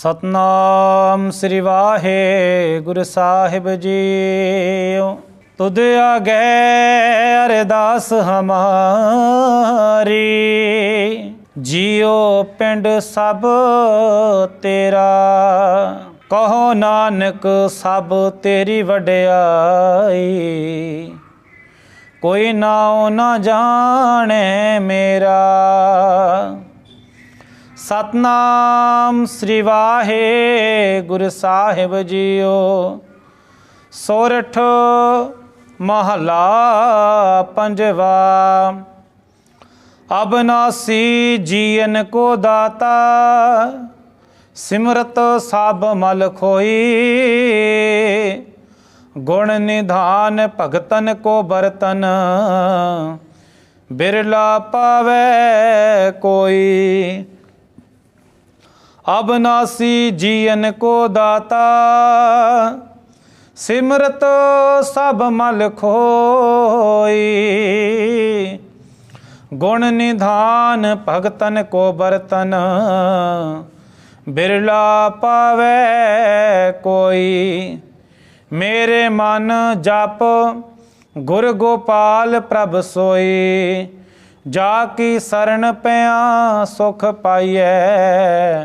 ਸਤਨਾਮ ਸ੍ਰੀ ਵਾਹਿਗੁਰੂ ਸਾਹਿਬ ਜੀਓ। ਤੁਧ ਆਗੇ ਅਰਦਾਸ ਹਮਾਰੀ। ਜੀਓ ਪਿੰਡ ਸਭ ਤੇਰਾ। ਕਹੋ ਨਾਨਕ ਸਭ ਤੇਰੀ ਵਡਿਆਈ। ਕੋਈ ਨਾਉ ਨਾ ਜਾਣੇ ਮੇਰਾ। ਸਤਨਾਮ ਸ੍ਰੀ ਵਾਹਿਗੁਰੂ ਸਾਹਿਬ ਜੀਓ। ਸੋਰਠ ਮਹਲਾ ਪੰਜਵਾ, ਅਬਨਾਸੀ ਜੀਨ ਕੋ ਦਾਤਾ, ਸਿਮਰਤ ਸਭ ਮਲ ਖੋਈ। ਗੁਣ ਨਿਧਾਨ ਭਗਤਨ ਕੋ ਬਰਤਨ, ਬਿਰਲਾ ਪਾਵੇ ਕੋਈ। ਅਬਨਾਸੀ ਜੀਨ ਕੋ ਦਾਤਾ, ਸਿਮਰਤ ਸਭ ਮਲ ਖੋਈ। ਗੁਣ ਨਿਧਾਨ ਭਗਤਨ ਕੋ ਬਰਤਨ, ਬਿਰਲਾ ਪਾਵੇ ਕੋਈ। ਮੇਰੇ ਮਨ ਜਪ ਗੁਰ ਗੋਪਾਲ ਪ੍ਰਭ ਸੋਈ, ਜਾ ਕੀ ਸਰਣ ਪਿਆ ਸੁਖ ਪਾਈਐ।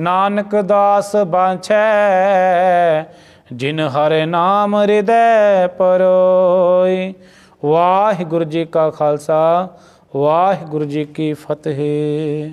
ਨਾਨਕ ਦਾਸ ਬਾਂਛੈ, ਜਿਨ ਹਰਿ ਨਾਮ ਹਿਰਦੈ ਪਰੋਈ ਵਾਹਿਗੁਰੂ ਜੀ ਕਾ ਖਾਲਸਾ, ਵਾਹਿਗੁਰੂ ਜੀ ਕੀ ਫਤਿਹ।